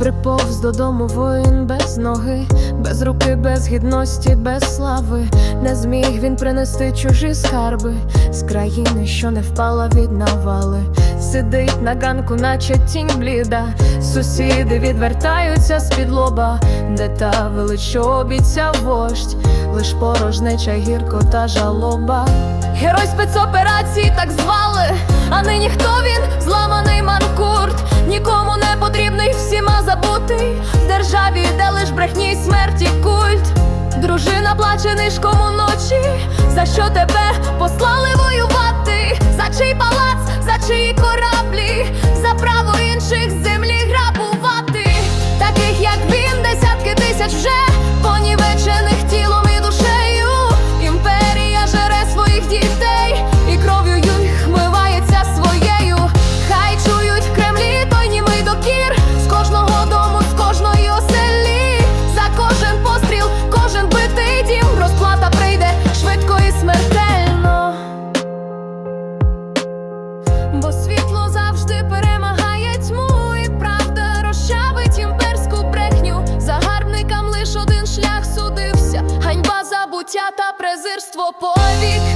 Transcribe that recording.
Приповз додому воїн без ноги, без руки, без гідності, без слави. Не зміг він принести чужі скарби з країни, що не впала від навали. Сидить на ганку, наче тінь бліда. Сусіди відвертаються з-під лоба, де та велич, що обіцяв вождь, лиш порожнеча, гірко та жалоба. Герой спецоперації так звали, а нині хто лиш брехні смерті культ. Дружина плаче нишком уночі, за що тебе послали забуття та презирство повік.